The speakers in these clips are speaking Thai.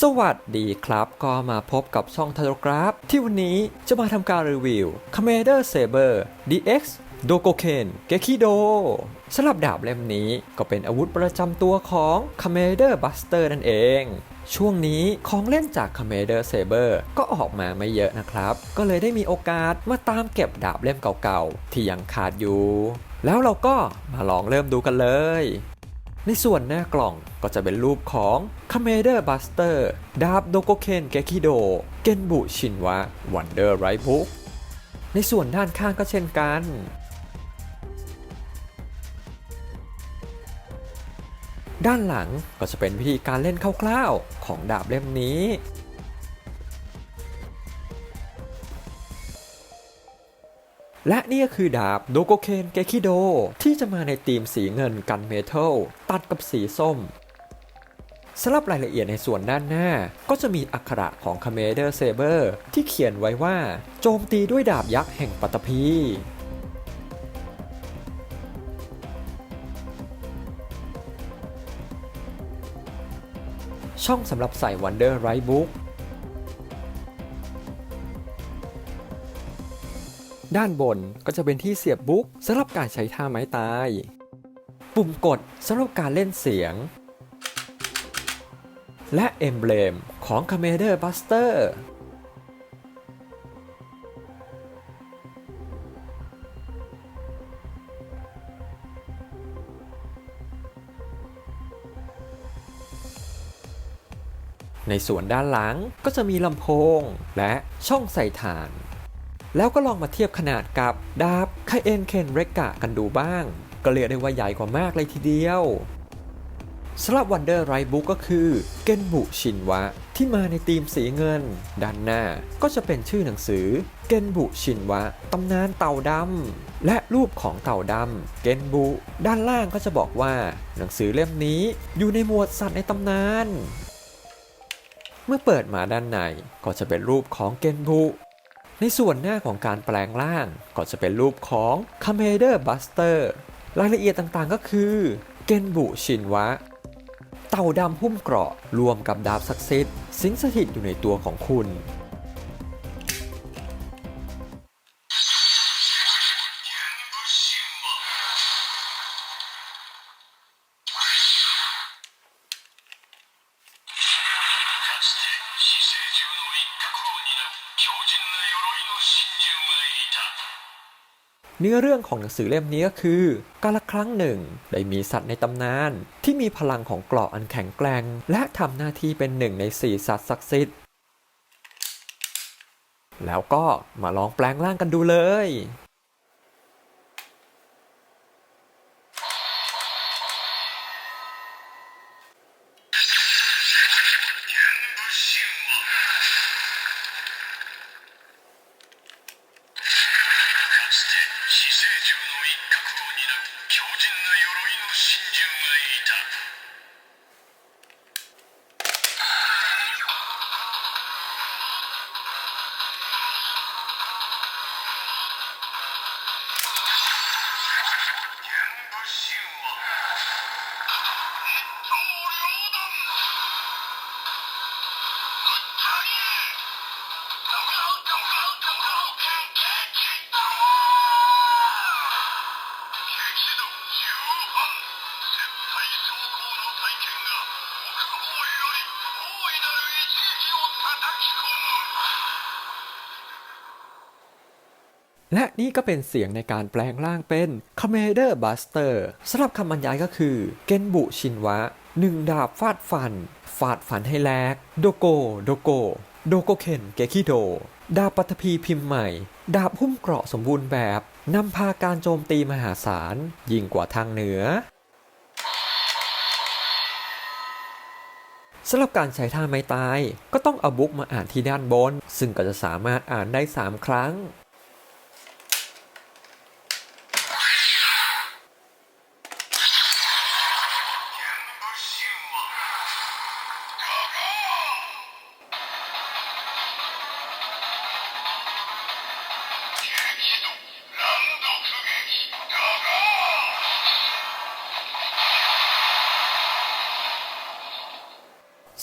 สวัสดีครับ ก็มาพบกับช่องท a โ o กราฟ ที่วันนี้จะมาทำการรีวิว Commander Saber DX Dogoken Gekido สำหรับดาบเล่มนี้ก็เป็นอาวุธประจำตัวของ Commander Buster นั่นเอง ช่วงนี้ของเล่นจาก Commander Saber ก็ออกมาไม่เยอะนะครับ ก็เลยได้มีโอกาสมาตามเก็บดาบเล่มเก่าๆ ที่ยังขาดอยู่ แล้วเราก็มาลองเริ่มดูกันเลย ในส่วนหน้ากล่องก็จะเป็นรูปของ c o m m a d e r Buster ดาบโดโกเคนเกคิโดเกนบุชินวะ Wonder Right Book ในส่วนด้านข้างก็เช่นกัน ด้านหลังก็จะเป็นวิธีการเล่นคร่าวๆของดาบเล่มนี้ และนี่ก็คือดาบโดโกเคนเกคิโด ที่จะมาในธีมสีเงินกันเมทัลตัดกับสีส้มสำหรับรายละเอียดในส่วนด้านหน้า ก็จะมีอักขระของคาเมเดอร์เซเบอร์ที่เขียนไว้ว่า โจมตีด้วยดาบยักษ์แห่งปัตตภี ช่องสำหรับใส่ Wonder Ride Book ด้านบนก็จะเป็นที่เสียบบุ๊กสำหรับการใช้ท่าไม้ตาย ปุ่มกดสำหรับการเล่นเสียง และเอมเบลมของ Commander Buster ในส่วนด้านหลังก็จะมีลำโพงและช่องใส่ถ่าน แล้วก็ลองมาเทียบขนาดกับดาบไคเอนเคนเรกะกันดูบ้าง ก็เรียกได้ว่าใหญ่กว่ามากเลยทีเดียวสำหรับ Wonder Right Book ก็คือเกนบุชินวะ ที่มาในธีมสีเงิน ด้านหน้าก็จะเป็นชื่อหนังสือเกนบุชินวะตำนานเต่าดำและรูปของเต่าดำเกนบุ ด้านล่างก็จะบอกว่า หนังสือเล่มนี้อยู่ในหมวดสัตว์ในตำนาน เมื่อเปิดมาด้านในก็จะเป็นรูปของเกนบุในส่วนหน้าของการแปลงร่างก็จะเป็นรูปของคาเมเดอร์บัสเตอร์รายละเอียดต่างๆก็คือเกนบุชินวะ เต่าดำหุ้มเกราะรวมกับดาบศักดิ์สิทธิ์สิงสถิตอยู่ในตัวของคุณ เนื้อเรื่องของหนังสือเล่มนี้ก็คือกาลครั้งหนึ่ง ได้มีสัตว์ในตำนาน ที่มีพลังของเกราะอันแข็งแกร่ง และทำหน้าที่เป็นหนึ่งในสี่สัตว์ศักดิ์สิทธิ์แล้วก็มาลองแปลงร่างกันดูเลย และนี่ก็เป็นเสียงในการแปลงร่างเป็น Commander Buster สำหรับคำบรรยายก็คือเกนบุชินวะหนึ่งดาบฟาดฟัน ฟาดฟันให้แลก โดโก โดโก โดโกเคนเกคิโด ดาบปัตภีพิมพ์ใหม่ ดาบหุ้มเกราะสมบูรณ์แบบ นำพาการโจมตีมหาศาล ยิ่งกว่าทางเหนือสำหรับการใช้ท่าไม้ตาย ก็ต้องเอาบุ๊กมาอ่านที่ด้านบน ซึ่งก็จะสามารถอ่านได้ 3 ครั้ง「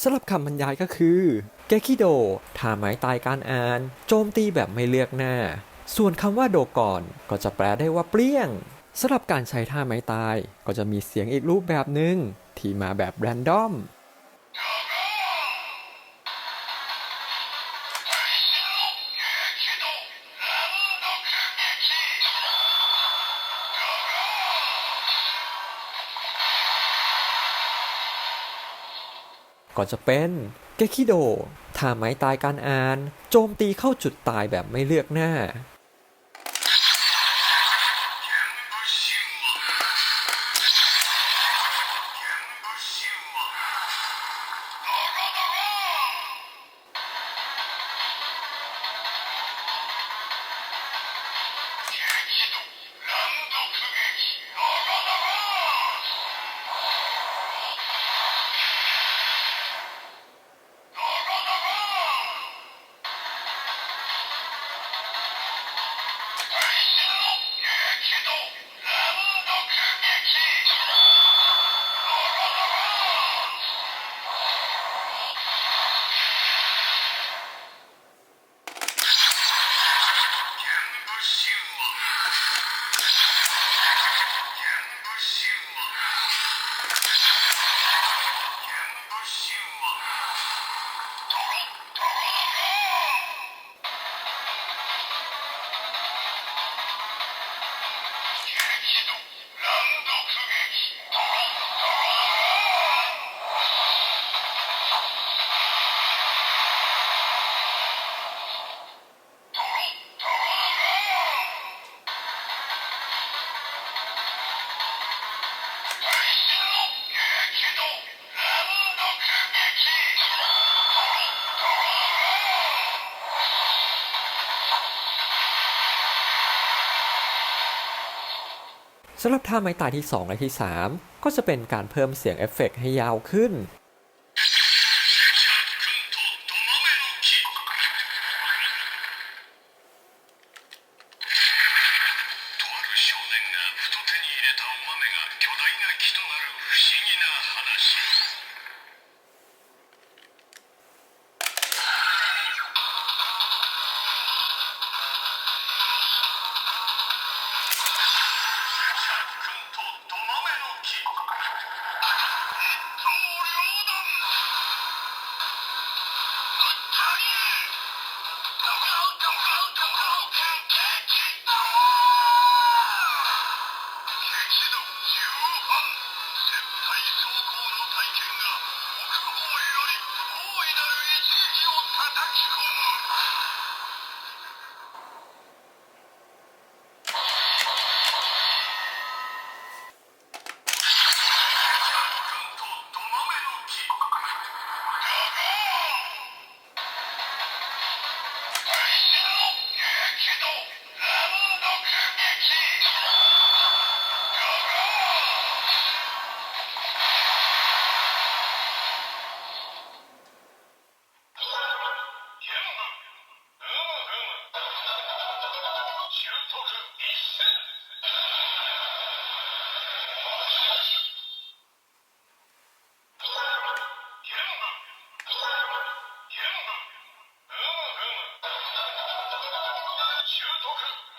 สำหรับคำบรรยายก็คือเกคิโดท่าไม้ตายการอ่าน โจมตีแบบไม่เลือกหน้า ส่วนคำว่าโดก่อนก็จะแปลได้ว่าเปรี้ยงสำหรับการใช้ท่าไม้ตายก็จะมีเสียงอีกรูปแบบหนึ่งที่มาแบบแรนดอม ก็จะเป็นเกคิโดท่าไม้ตายการอ่าน โจมตีเข้าจุดตายแบบไม่เลือกหน้า สำหรับท่าไม้ตายที่ 2 และที่ 3 ก็จะเป็นการเพิ่มเสียงเอฟเฟกต์ให้ยาวขึ้น 豆が巨大な木となる不思議な話。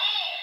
home.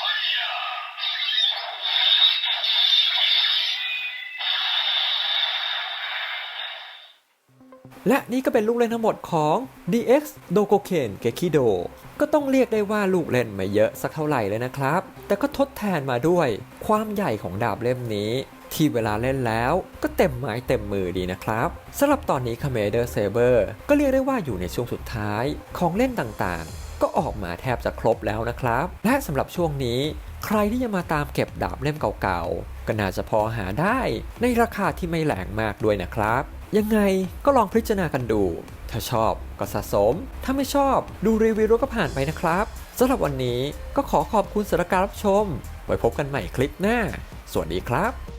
Fire! และนี่ก็เป็นลูกเล่นทั้งหมดของ DX d o g o k e n g e k i d o ก็ต้องเรียกได้ว่าลูกเล่นไม่เยอะสักเท่าไหร่เลยนะครับ แต่ก็ทดแทนมาด้วยความใหญ่ของดาบเล่มนี้ ที่เวลาเล่นแล้วก็เต็มไม้เต็มมือดีนะครับสำหรับตอนนี้ Commander Saber ก็เรียกได้ว่าอยู่ในช่วงสุดท้ายของเล่นต่างๆ ก็ออกมาแทบจะครบแล้วนะครับ และสำหรับช่วงนี้ใครที่ยังมาตามเก็บดาบเล่มเก่าๆ ก็น่าจะพอหาได้ในราคาที่ไม่แหลงมากด้วยนะครับ ยังไงก็ลองพิจารณากันดู ถ้าชอบก็สะสม ถ้าไม่ชอบดูรีวิวแล้วก็ผ่านไปนะครับสำหรับวันนี้ก็ขอขอบคุณสำหรับการรับชม ไว้พบกันใหม่คลิปหน้า สวัสดีครับ